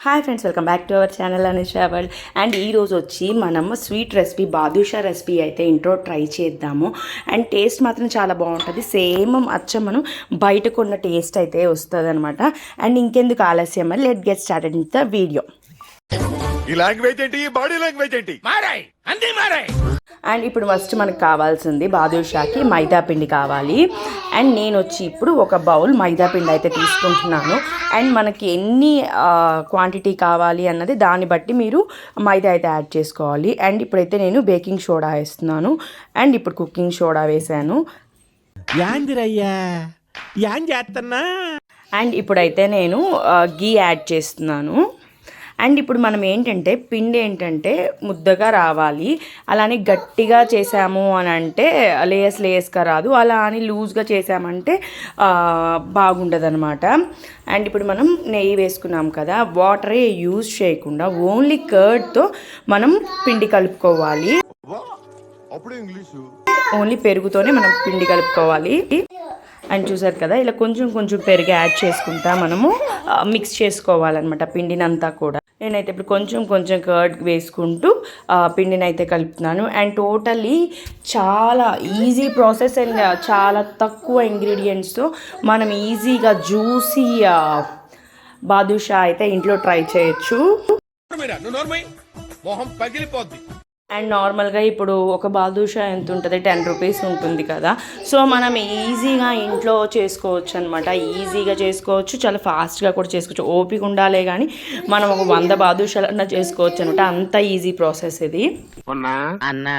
Hi friends welcome back to our channel Ani world and ఈరోజు వచ్చి మనం sweet recipe badusha recipe అయితే ఇంట్లో ట్రై చేద్దాము. అండ్ టేస్ట్ మాత్రం చాలా బాగుంటుంది. సేమ్ అచ్చం మనం బయటకున్న టేస్ట్ అయితే వస్తుంది అనమాట అండ్ ఇంకెందుకు ఆలస్యం let get started in the video ఈ లాంగ్వేజ్ ఏంటి? ఈ బాడీ లాంగ్వేజ్ ఏంటి? మారాయి! అన్ని మారాయి! అండ్ ఇప్పుడు ఫస్ట్ మనకు కావాల్సింది బాదుషాకి మైదా పిండి కావాలి. అండ్ నేను వచ్చి ఇప్పుడు ఒక బౌల్ మైదా పిండి అయితే తీసుకుంటున్నాను. అండ్ మనకి ఎన్ని క్వాంటిటీ కావాలి అన్నది దాన్ని బట్టి మీరు మైదా అయితే యాడ్ చేసుకోవాలి. అండ్ ఇప్పుడైతే నేను బేకింగ్ సోడా వేస్తున్నాను. అండ్ ఇప్పుడు కుకింగ్ సోడా వేసాను. అండ్ ఇప్పుడైతే నేను గీ యాడ్ చేస్తున్నాను. అండ్ ఇప్పుడు మనం ఏంటంటే పిండి ఏంటంటే ముద్దగా రావాలి. అలానే గట్టిగా చేసాము అని అంటే లేయర్స్ లేయర్స్గా రాదు. అలా అని లూజ్గా చేసామంటే బాగుండదు అనమాట అండ్ ఇప్పుడు మనం నెయ్యి వేసుకున్నాం కదా వాటరే యూజ్ చేయకుండా ఓన్లీ కర్డ్తో మనం పిండి కలుపుకోవాలి. ఓన్లీ పెరుగుతోనే మనం పిండి కలుపుకోవాలి. అండ్ చూసారు కదా ఇలా కొంచెం కొంచెం పెరుగు యాడ్ చేసుకుంటా మనము మిక్స్ చేసుకోవాలన్నమాట పిండిని అంతా కూడా. నేనైతే ఇప్పుడు కొంచెం కొంచెం కర్డ్ వేసుకుంటూ పిండిని అయితే కలుపుతున్నాను. అండ్ టోటలీ చాలా ఈజీ ప్రాసెస్ అండ్ చాలా తక్కువ ఇంగ్రీడియంట్స్తో మనం ఈజీగా జ్యూసీ బాదుషా అయితే ఇంట్లో ట్రై చేయొచ్చు. మొహం పగిలిపోద్ది. అండ్ నార్మల్గా ఇప్పుడు ఒక బాదుషా ఎంత ఉంటుంది టెన్ రూపీస్ ఉంటుంది కదా. సో మనం ఈజీగా ఇంట్లో చేసుకోవచ్చు అనమాట ఈజీగా చేసుకోవచ్చు. చాలా ఫాస్ట్గా కూడా చేసుకోవచ్చు. ఓపిక ఉండాలే కానీ మనం ఒక వంద బాదుషాలన్నా చేసుకోవచ్చు అనమాట అంత ఈజీ ప్రాసెస్ ఇది. అన్నా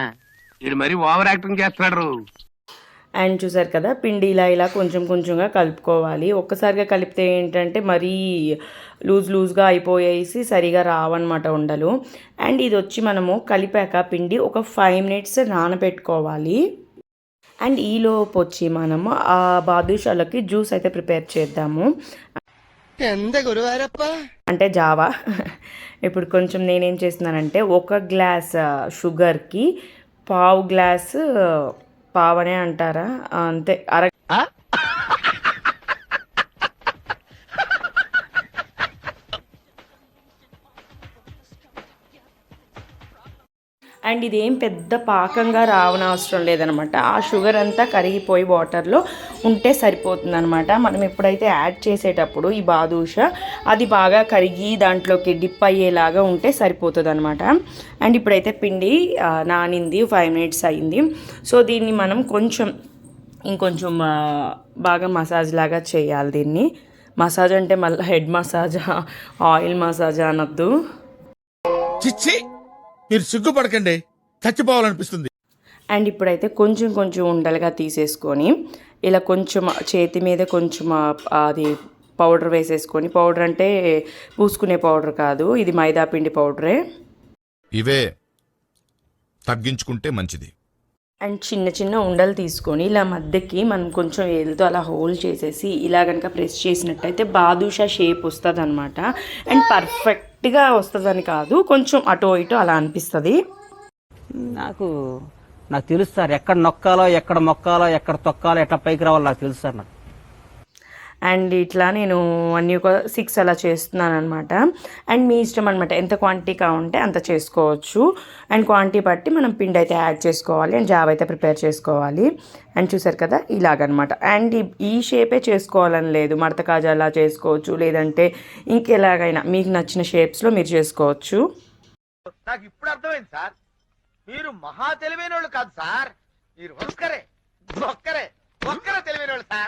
ఇది మరి ఓవర్ యాక్టింగ్ చేస్తున్నాడు. అండ్ చూసారు కదా పిండి ఇలా ఇలా కొంచెం కొంచెంగా కలుపుకోవాలి. ఒక్కసారిగా కలిపితే ఏంటంటే మరీ లూజ్ లూజ్గా అయిపోయేసి సరిగా రావన్నమాట ఉండలు. అండ్ ఇది వచ్చి మనము కలిపాక పిండి ఒక ఫైవ్ మినిట్స్ నానబెట్టుకోవాలి. అండ్ ఈలోపు వచ్చి మనము ఆ బాదుషాలకి జ్యూస్ అయితే ప్రిపేర్ చేద్దాము. అంటే జావా. ఇప్పుడు కొంచెం నేనేం చేస్తున్నానంటే ఒక గ్లాస్ షుగర్కి పావు గ్లాస్ పావనే అంటారా? అంతే. అర అండ్ ఇదేం పెద్ద పాకంగా రావనవసరం లేదనమాట. ఆ షుగర్ అంతా కరిగిపోయి వాటర్లో ఉంటే సరిపోతుంది అనమాట మనం ఎప్పుడైతే యాడ్ చేసేటప్పుడు ఈ బాదుష అది బాగా కరిగి దాంట్లోకి డిప్ అయ్యేలాగా ఉంటే సరిపోతుంది అనమాట అండ్ ఇప్పుడైతే పిండి నానింది ఫైవ్ మినిట్స్ అయింది సో దీన్ని మనం కొంచెం ఇంకొంచెం బాగా మసాజ్ లాగా చేయాలి దీన్ని. మసాజ్ అంటే మళ్ళీ హెడ్ మసాజా ఆయిల్ మసాజా అనొద్దు. చిచ్చి! మీరు సిగ్గుపడకండి చచ్చిపోవాలనిపిస్తుంది. అండ్ ఇప్పుడైతే కొంచెం కొంచెం ఉండలుగా తీసేసుకొని ఇలా కొంచెం చేతి మీద కొంచెం అది పౌడర్ వేసేసుకొని పౌడర్ అంటే పూసుకునే పౌడర్ కాదు ఇది మైదా పిండి పౌడరే. ఇవే తగ్గించుకుంటే మంచిది. అండ్ చిన్న చిన్న ఉండలు తీసుకొని ఇలా మధ్యకి మనం కొంచెం ఏలుతో అలా హోల్డ్ చేసేసి ఇలా కనుక ప్రెస్ చేసినట్టయితే బాదుషా షేప్ వస్తుంది అనమాట అండ్ పర్ఫెక్ట్గా వస్తుందని కాదు కొంచెం అటో ఇటో అలా అనిపిస్తుంది. నాకు నాకు తెలుసు సార్ ఎక్కడ నొక్కాలో ఎక్కడ మొక్కాలో ఎక్కడ తొక్కాలో ఎట్లా పైకి రావాలో నాకు తెలుసు సార్ నాకు. అండ్ ఇట్లా నేను అన్నీ ఒక సిక్స్ అలా చేస్తున్నాను అనమాట అండ్ మీ ఇష్టం అనమాట ఎంత క్వాంటిటీ ఉంటే అంత చేసుకోవచ్చు. అండ్ క్వాంటిటీ బట్టి మనం పిండి అయితే యాడ్ చేసుకోవాలి అండ్ జాబ్ అయితే ప్రిపేర్ చేసుకోవాలి. అండ్ చూసారు కదా ఇలాగనమాట అండ్ ఈ- ఈ షేపే చేసుకోవాలని లేదు. మడత కాజా అలా చేసుకోవచ్చు లేదంటే ఇంకెలాగైనా మీకు నచ్చిన షేప్స్లో మీరు చేసుకోవచ్చు. నాకు ఇప్పుడు అర్థమైంది సార్. మీరు మహా తెలివైన వాళ్ళు కాదు సార్. మీరు ఒక్కరే ఒక్కరే ఒక్కరే తెలివైన వాళ్ళు సార్.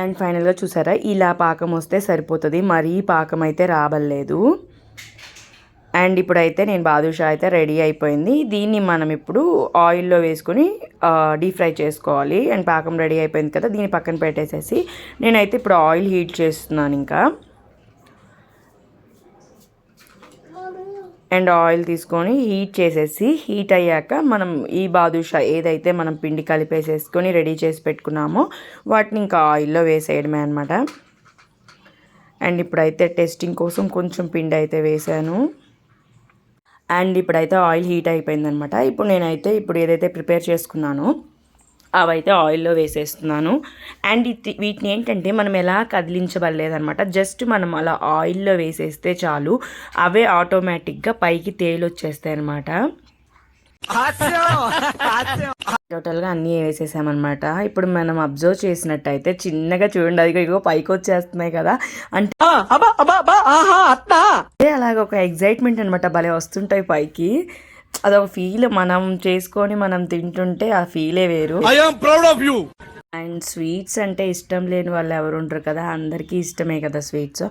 అండ్ ఫైనల్గా చూసారా ఇలా పాకం వస్తే సరిపోతుంది మరీ పాకం అయితే రాబలేదు అండ్ ఇప్పుడైతే నేను బాదుషా అయితే రెడీ అయిపోయింది. దీన్ని మనం ఇప్పుడు ఆయిల్లో వేసుకొని డీప్ ఫ్రై చేసుకోవాలి. అండ్ పాకం రెడీ అయిపోయింది కదా దీన్ని పక్కన పెట్టేసేసి నేనైతే ఇప్పుడు ఆయిల్ హీట్ చేస్తున్నాను ఇంకా. అండ్ ఆయిల్ తీసుకొని హీట్ చేసేసి హీట్ అయ్యాక మనం ఈ బాదుషా ఏదైతే మనం పిండి కలిపేసేసుకొని రెడీ చేసి పెట్టుకున్నామో వాటిని ఇంకా ఆయిల్లో వేసేయడమే అనమాట అండ్ ఇప్పుడైతే టెస్టింగ్ కోసం కొంచెం పిండి అయితే వేసాను. అండ్ ఇప్పుడైతే ఆయిల్ హీట్ అయిపోయిందనమాట ఇప్పుడు నేనైతే ఇప్పుడు ఏదైతే ప్రిపేర్ చేసుకున్నానో అవైతే ఆయిల్లో వేసేస్తున్నాను. అండ్ వీటిని ఏంటంటే మనం ఎలా కదిలించబడలేదన్నమాట. జస్ట్ మనం అలా ఆయిల్లో వేసేస్తే చాలు. అవే ఆటోమేటిక్గా పైకి తేలొచ్చేస్తాయి అనమాట టోటల్గా అన్నీ వేసేసామన్నమాట. ఇప్పుడు మనం అబ్జర్వ్ చేసినట్టయితే చిన్నగా చూడండి. అది ఇగో పైకి వచ్చేస్తున్నాయి కదా. అంటే అలాగ ఒక ఎగ్జైట్మెంట్ అనమాట భలే వస్తుంటాయి పైకి. అదొక ఫీల్ మనం చేసుకొని మనం తింటుంటే ఆ ఫీలే వేరు. I'm proud of you and sweets అంటే ఇష్టం లేని వాళ్ళు ఎవరు ఉంటారు కదా అందరికీ ఇష్టమే కదా స్వీట్స్.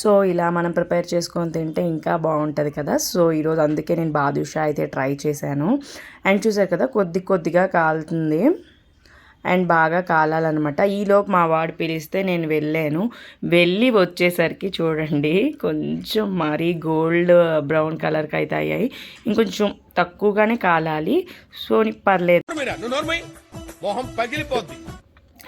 సో ఇలా మనం ప్రిపేర్ చేసుకొని తింటే ఇంకా బాగుంటుంది కదా. సో ఈరోజు అందుకే నేను బాదుషా అయితే ట్రై చేశాను. అండ్ చూసారు కదా కొద్ది కొద్దిగా కాలుతుంది. అండ్ బాగా కాలాలన్నమాట. ఈలోపు మా వాడు పిలిస్తే నేను వెళ్ళాను. వెళ్ళి వచ్చేసరికి చూడండి కొంచెం మరీ గోల్డ్ బ్రౌన్ కలర్కి అయితే అయ్యాయి. ఇంకొంచెం తక్కువగానే కాలాలి. సో పర్లేదు.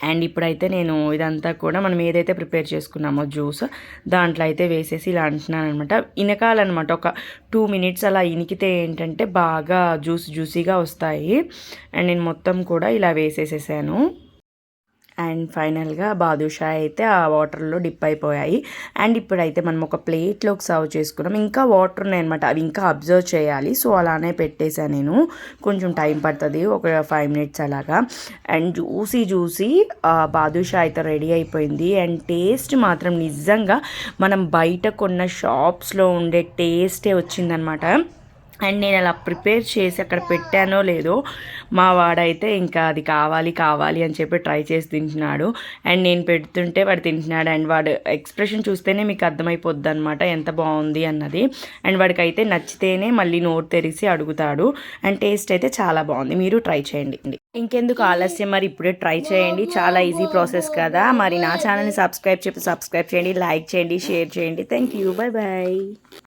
అండ్ ఇప్పుడైతే నేను ఇదంతా కూడా మనం ఏదైతే ప్రిపేర్ చేసుకున్నామో జ్యూస్ దాంట్లో అయితే వేసేసి ఇలా అంటున్నాను అనమాట ఇనకాలన్నమాట. ఒక టూ మినిట్స్ అలా ఇనికితే ఏంటంటే బాగా జ్యూస్ జ్యూసీగా వస్తాయి. అండ్ నేను మొత్తం కూడా ఇలా వేసేసేసాను. అండ్ ఫైనల్గా బాదుషా అయితే ఆ వాటర్లో డిప్ అయిపోయాయి. అండ్ ఇప్పుడైతే మనం ఒక ప్లేట్లోకి సర్వ్ చేసుకున్నాం. ఇంకా వాటర్ ఉన్నాయన్నమాట. అవి ఇంకా అబ్జర్వ్ చేయాలి. సో అలానే పెట్టేశాను నేను. కొంచెం టైం పడుతుంది. ఒక ఫైవ్ మినిట్స్ అలాగా. అండ్ చూసి చూసి బాదుషా అయితే రెడీ అయిపోయింది. అండ్ టేస్ట్ మాత్రం నిజంగా మనం బయట కొన్న షాప్స్లో ఉండే టేస్టే వచ్చిందనమాట అండ్ నేను అలా ప్రిపేర్ చేసి అక్కడ పెట్టానో లేదో మా వాడైతే ఇంకా అది కావాలి కావాలి అని చెప్పి ట్రై చేసి తింటున్నాడు. అండ్ నేను పెడుతుంటే వాడు తింటున్నాడు. అండ్ వాడు ఎక్స్ప్రెషన్ చూస్తేనే మీకు అర్థమైపోద్ది అనమాట ఎంత బాగుంది అన్నది. అండ్ వాడికి అయితే నచ్చితేనే మళ్ళీ నోట్ తెరిసి అడుగుతాడు. అండ్ టేస్ట్ అయితే చాలా బాగుంది. మీరు ట్రై చేయండి. ఇంకెందుకు ఆలస్యం? మరి ఇప్పుడే ట్రై చేయండి. చాలా ఈజీ ప్రాసెస్ కదా. మరి నా ఛానల్ని సబ్స్క్రైబ్ చెప్పి సబ్స్క్రైబ్ చేయండి లైక్ చేయండి షేర్ చేయండి. Thank you bye bye